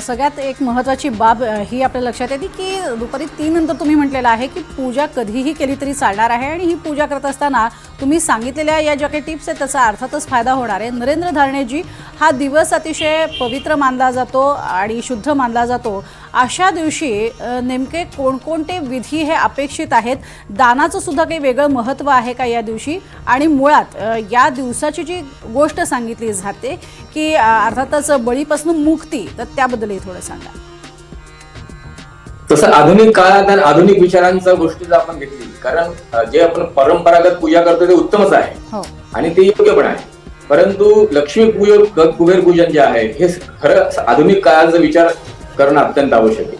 सगळ्यात एक महत्त्वाची बाब ही आपल्या लक्षात येते की दुपारी तीन नंतर तुम्ही म्हटलेलं आहे की पूजा कधीही केली तरी चालणार आहे आणि ही पूजा करत असताना तुम्ही सांगितलेल्या या ज्या काही टिप्स आहेत त्याचा अर्थातच फायदा होणार आहे. नरेंद्र धारणेजी हा दिवस अतिशय पवित्र मानला जातो आणि शुद्ध मानला जातो. अशा दिवशी नेमके कोणकोणते विधी हे अपेक्षित आहेत? दानाचं सुद्धा काही वेगळं महत्त्व आहे का या दिवशी? आणि मुळात या दिवसाची जी गोष्ट सांगितली जाते की अर्थातच बळीपासून मुक्ती तर त्याबद्दलही थोडं सांगा. तसं आधुनिक काळात आणि आधुनिक विचारांचा गोष्टी जर आपण घेतली. कारण जे आपण परंपरागत पूजा करतो ते उत्तमच आहे. हो. आणि ते योग्य पण आहे. परंतु लक्ष्मी पूजन कुबेर पूजन जे आहे हे खरं आधुनिक काळाचा विचार करणं अत्यंत आवश्यक आहे.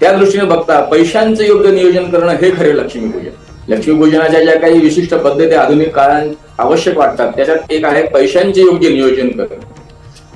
त्या दृष्टीने बघता पैशांचं योग्य नियोजन करणं हे खरे लक्ष्मी पूजन. लक्ष्मी पूजनाच्या ज्या काही विशिष्ट पद्धती आधुनिक काळात आवश्यक वाटतात त्याच्यात एक आहे पैशांचे योग्य नियोजन करणं.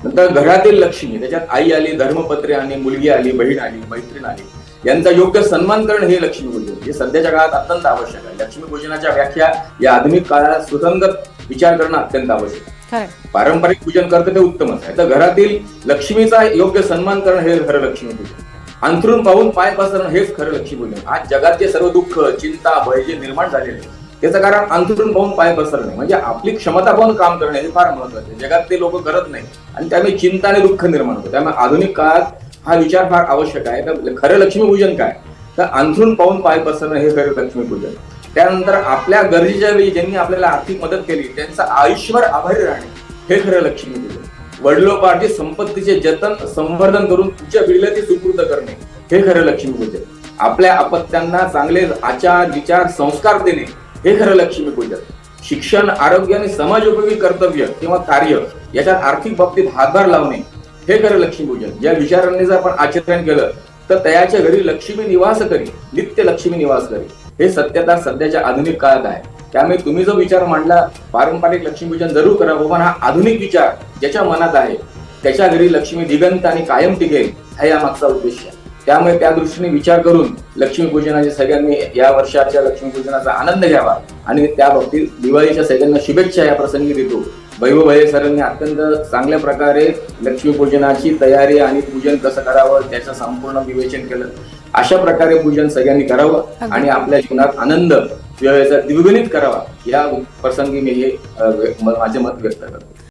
नंतर घरातील लक्ष्मी त्याच्यात आई आली धर्मपत्रे आली मुलगी आली बहीण आली मैत्रीण आली. यांचा योग्य सन्मान करणं हे लक्ष्मी पूजन. हे सध्याच्या काळात अत्यंत आवश्यक आहे. लक्ष्मी पूजनाच्या व्याख्या या आधुनिक काळात सुसंगत विचार करणं अत्यंत आवश्यक आहे. पारंपरिक पूजन करतं ते उत्तमच आहे. तर घरातील लक्ष्मीचा योग्य सन्मान करणं हे खरं लक्ष्मी पूजन. अंथरून पाहून पाय पसरणं हेच खरं लक्ष्मी पूजन. आज जगातले सर्व दुःख चिंता भय जे निर्माण झालेले त्याचं कारण अंथरून पाहून पाय पसरणे. म्हणजे आपली क्षमता पाहून काम करणे हे फार महत्त्वाचे. जगात ते लोक करत नाही आणि त्यामुळे चिंता आणि दुःख निर्माण होतं. त्यामुळे आधुनिक काळात हा विचार फार आवश्यक आहे. तर खरं लक्ष्मीपूजन काय? तर अंथरून पाहून पाय पसरणं हे खरं लक्ष्मी पूजन त्यानंतर आपल्या गरजेच्या वेळी ज्यांनी आपल्याला आर्थिक मदत केली त्यांचं आयुष्यभर आभारी राहणे हे खरं लक्ष्मीपूजन. वडिलोपार्जित संपत्तीचे जतन संवर्धन करून तुमच्या पिढीला ते सुपूर्द करणे हे खरं लक्ष्मीपूजन. आपल्या अपत्यांना चांगले आचार विचार संस्कार देणे हे खरं लक्ष्मीपूजन. शिक्षण आरोग्य आणि समाजोपयोगी कर्तव्य किंवा कार्य याच्यात आर्थिक बाबतीत हातभार लावणे हे खरं लक्ष्मी पूजन या विचारांनी जर आपण आचरण केलं तर तयाच्या घरी लक्ष्मी निवास करी नित्य लक्ष्मी निवास करी. हे सत्यता सध्याच्या आधुनिक काळात आहे. त्यामुळे तुम्ही जो विचार मांडला पारंपरिक लक्ष्मीपूजन जरूर करा. पण हा आधुनिक विचार ज्याच्या मनात आहे त्याच्या घरी लक्ष्मी दिगंत आणि कायम टिकेल हा या मागचा उद्देश आहे. त्यामुळे त्या दृष्टीने विचार करून लक्ष्मीपूजनाचे सगळ्यांनी या वर्षाच्या लक्ष्मीपूजनाचा आनंद घ्यावा. आणि त्या बाबतीत दिवाळीच्या सगळ्यांना शुभेच्छा या प्रसंगी देतो. वैभव सरांनी अत्यंत चांगल्या प्रकारे लक्ष्मीपूजनाची तयारी आणि पूजन कसं करावं त्याचं संपूर्ण विवेचन केलं. अशा प्रकारे पूजन सगळ्यांनी करावं आणि आपल्या जीवनात आनंद द्विगुणित करावा या प्रसंगी मी हे माझे मत व्यक्त करतो.